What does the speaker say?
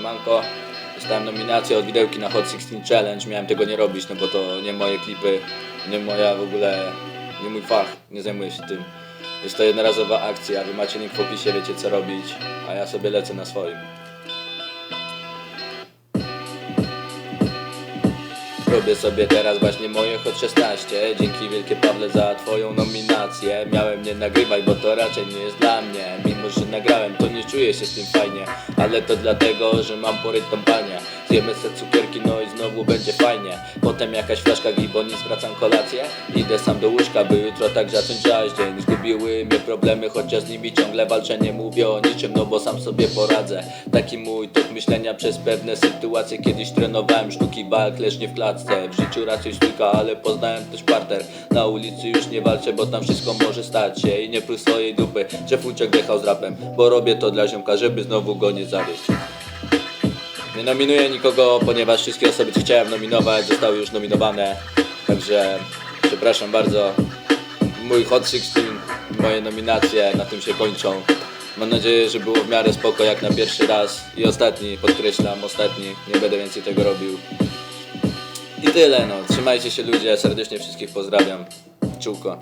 Siemanko. Dostałem nominację od widełki na Hot 16 Challenge. Miałem tego nie robić, no bo to nie moje klipy, nie moja w ogóle, nie mój fach, nie zajmuję się tym. Jest to jednorazowa akcja, wy macie link w opisie, wiecie co robić, a ja sobie lecę na swoim. Robię sobie teraz właśnie moje Hot 16 Dzięki wielkie Pawle za twoją nominację. Miałem nie nagrywać, bo to raczej nie jest dla mnie. Mimo, że nagrałem, to nie czuję się z tym fajnie. Ale to dlatego, że mam porytą panię Zjemy se cukierki, no i znowu będzie fajnie. Potem jakaś flaszka gibonis, wracam kolację. Idę sam do łóżka, by jutro tak zacząć dzień Zgubiły mnie problemy, chociaż z nimi ciągle walczę. Nie mówię o niczym, no bo sam sobie poradzę. Taki mój tok myślenia przez pewne sytuacje. Kiedyś trenowałem sztuki walk, lecz nie w klatce. W życiu raczej sztuka, ale poznałem też parter. Na ulicy już nie walczę, bo tam wszystko może stać się. I nie pluj swojej dupy, że funciak wjechał z rapem. Bo robię to dla ziomka, żeby znowu go nie zawieść nie nominuję nikogo, ponieważ wszystkie osoby, co chciałem nominować, zostały już nominowane. Także przepraszam bardzo. Mój Hot 16, moje nominacje na tym się kończą. Mam nadzieję, że było w miarę spoko jak na pierwszy raz i ostatni, podkreślam, ostatni. Nie będę więcej tego robił. I tyle no. Trzymajcie się ludzie, serdecznie wszystkich pozdrawiam. Czułko.